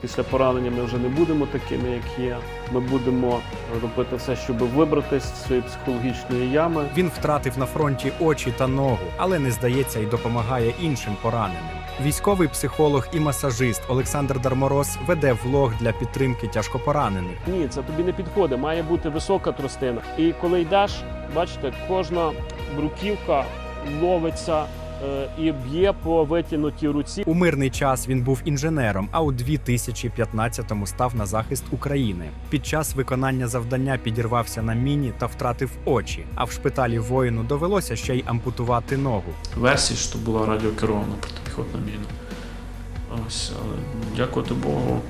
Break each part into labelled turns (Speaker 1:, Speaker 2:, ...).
Speaker 1: Після поранення ми вже не будемо такими, як є. Ми будемо робити все, щоб вибратися з цієї психологічної ями.
Speaker 2: Він втратив на фронті очі та ногу, але не здається і допомагає іншим пораненим. Військовий психолог і масажист Олександр Дармороз веде влог для підтримки тяжкопоранених.
Speaker 1: Ні, це тобі не підходить. Має бути висока тростина. І коли йдеш, бачите, кожна бруківка ловиться і б'є по витягнутій руці.
Speaker 2: У мирний час він був інженером, а у 2015-му став на захист України. Під час виконання завдання підірвався на міні та втратив очі. А в шпиталі воїну довелося ще й ампутувати ногу.
Speaker 3: версії, що була радіокерована протипіхотна міна. Ось, але дякувати Богу.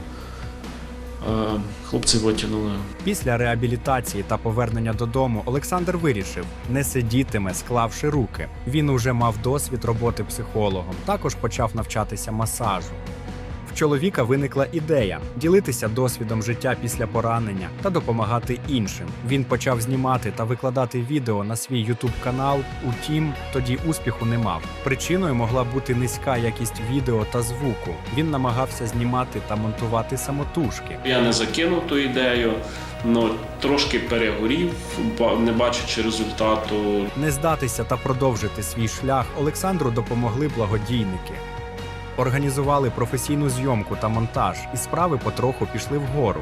Speaker 3: Хлопці витягнули.
Speaker 2: Після реабілітації та повернення додому Олександр вирішив не сидітиме, склавши руки. Він уже мав досвід роботи психологом. Також почав навчатися масажу. В чоловіка виникла ідея ділитися досвідом життя після поранення та допомагати іншим. Він почав знімати та викладати відео на свій ютуб канал. Утім, тоді успіху не мав. Причиною могла бути низька якість відео та звуку. Він намагався знімати та монтувати самотужки.
Speaker 3: Я не закинув ту ідею, але трошки перегорів, не бачачи результату.
Speaker 2: Не здатися та продовжити свій шлях Олександру допомогли благодійники. Організували професійну зйомку та монтаж, і справи потроху пішли вгору.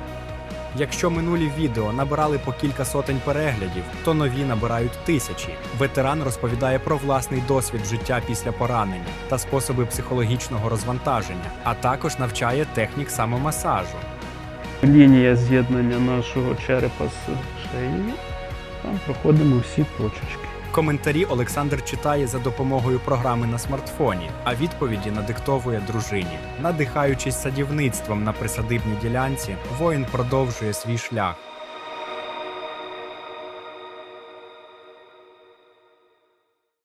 Speaker 2: Якщо минулі відео набирали по кілька сотень переглядів, то нові набирають тисячі. Ветеран розповідає про власний досвід життя після поранення та способи психологічного розвантаження, а також навчає технік самомасажу.
Speaker 1: Лінія з'єднання нашого черепа з шиєю. Там проходимо всі точечки.
Speaker 2: Коментарі Олександр читає за допомогою програми на смартфоні, а відповіді надиктовує дружині. Надихаючись садівництвом на присадибній ділянці, воїн продовжує свій шлях.